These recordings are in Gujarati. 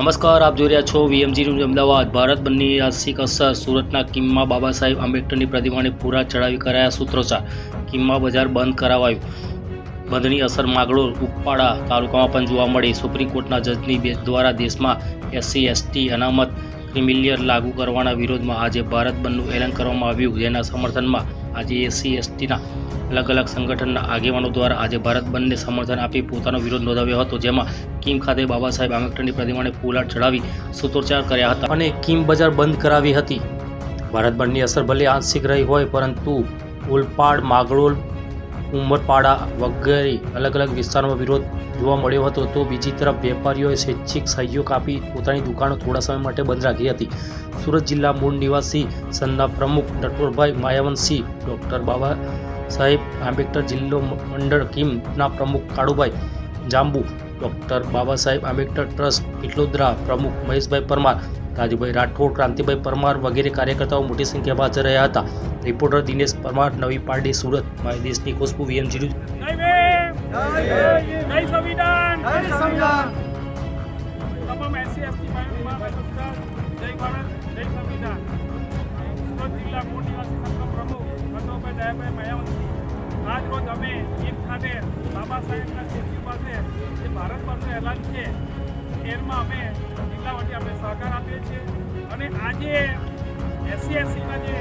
નમસ્કાર, આપ જોઈ રહ્યા છો વીએમજી ન્યૂઝ અમદાવાદ. ભારત બંધની ઐતિહાસિક અસર, સુરતના કિમ્મા બાબા સાહેબ આંબેડકરની પ્રતિમાને પૂરા ચડાવી કરાયા સૂત્રોચ્ચાર કિમ્મા બજાર બંધ કરાવાયું. બંધની અસર માગડોર ઉપપાડા તાલુકામાં પણ જોવા મળી. સુપ્રીમ કોર્ટના જજની બેન્ચ દ્વારા દેશમાં એસસી, એસટી અનામત ક્રિમિલિયર લાગુ કરવાના વિરોધમાં આજે ભારત બંધનું એલાન કરવામાં આવ્યું. જેના સમર્થનમાં આજે એસસી, એસટીના અલગ અલગ સંગઠનના આગેવાનો દ્વારા આજે ભારત બંધને સમર્થન આપી પોતાનો વિરોધ નોંધાવ્યો હતો. જેમાં કિમ ખાતે બાબા સાહેબ આંબેડકરની પ્રતિમાને ફૂલાર ચડાવી સૂત્રોચ્ચાર કર્યા હતા અને કિમ બજાર બંધ કરાવી હતી. ભારત બંધની અસર ભલે આંશિક રહી હોય, પરંતુ ઉલપાડ માગડોલ ઉમરપાડા વગેરે અલગ અલગ વિસ્તારોમાં વિરોધ જોવા મળ્યો હતો, તો બીજી તરફ વેપારીઓએ સ્વૈચ્છિક સહયોગ આપી પોતાની દુકાનો થોડા સમય માટે બંધ રાખી હતી. સુરત જિલ્લા મૂળ નિવાસી સંઘના પ્રમુખ નટવરભાઈ માયાવંતસિંહ ડૉક્ટર બાબા સાહેબ આંબેડકર જિલ્લો મંડળ કિમના પ્રમુખ કાળુભાઈ જાંબુ, ડૉક્ટર બાબા સાહેબ આંબેડકર ટ્રસ્ટ ઇટલોદરા પ્રમુખ મહેશભાઈ પરમાર રાજુભાઈ રાઠોડ ક્રાંતિભાઈ પરમાર વગેરે કાર્યકર્તાઓ મોટી સંખ્યામાં હાજર રહ્યા હતા. રિપોર્ટર દિનેશ પરમાર નવી પારડી સુરત. મારી દેશની ખુશ્બુ વીએમજી જય ભીમ! જય સંવિધાન! જય સંવિધાન! તમામ એસસી એસટી ભાઈઓ જય ભારત જય સંવિધાન. સુરત જિલ્લા મૂળ નિવાસી સંઘના પ્રમુખ નંદોભાઈ દયાભાઈ માયાવતી આજ રોજ અમે એક ખાતે બાબા સાહેબના સ્ટેચ્યુ પાસે જે ભારત પરનું એલાન છે એમાં અમે જિલ્લા વતી અમે સહકાર આપીએ છીએ. અને આજે એસસી એસસીના જે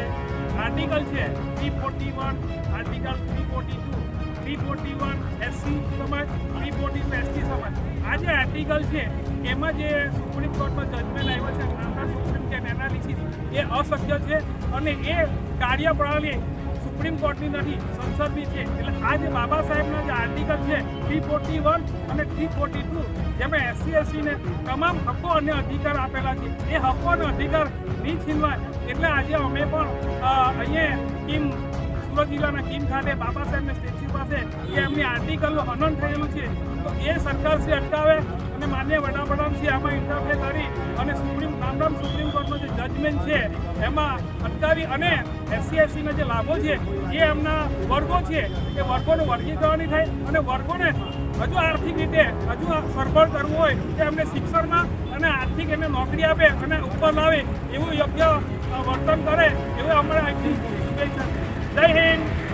આર્ટિકલ છે three forty one article three forty two three forty one SC સમાજ થ્રી ફોર્ટી ટુ એસટી સમાજ. આ જે આર્ટિકલ છે, એમાં જે સુપ્રીમ કોર્ટમાં જજમેન્ટ આવ્યો છે સુપ્રીમ કોર્ટ એનાલિસિસ એ અશક્ય છે. અને એ કાર્યપ્રણાલી સુપ્રીમ કોર્ટની નથી સંસદની છે. એટલે આ જે બાબા સાહેબના જે આર્ટિકલ છે થ્રી ફોર્ટી વન અને થ્રી ફોર્ટી ટુ જેમાં એસસી એસસીને તમામ હક્કો અને અધિકાર આપેલા છે. એ હક્કો અને અધિકાર નહીં છીનવાય. એટલે આજે અમે પણ અહીંયા કિમ સુરત જિલ્લાના કિમ ખાતે બાબા સાહેબના સ્ટેચ્યુ પાસે કે એમની આર્ટિકલનું હનન થયેલું છે. તો એ સરકાર શ્રી અટકાવે અને માન્ય વડાપ્રધાન શ્રી આમાં ઇન્ટરફેર કરી અને સુપ્રીમ નામ સુપ્રીમ કોર્ટનો છે, એમાં અટકાવી અને એસસી એસસીના જે લાભો છે, જે એમના વર્ગો છે, એ વર્ગોનું વર્ગીકરણ થાય અને વર્ગોને હજુ આર્થિક રીતે હજુ સરભર કરવું હોય તો એમને શિક્ષણમાં અને આર્થિક એમને નોકરી આપે અને ઉપર લાવે એવું યોગ્ય વર્તન કરે એવું અમારે અહીંથી શુભેચ્છા જય હિન્દ.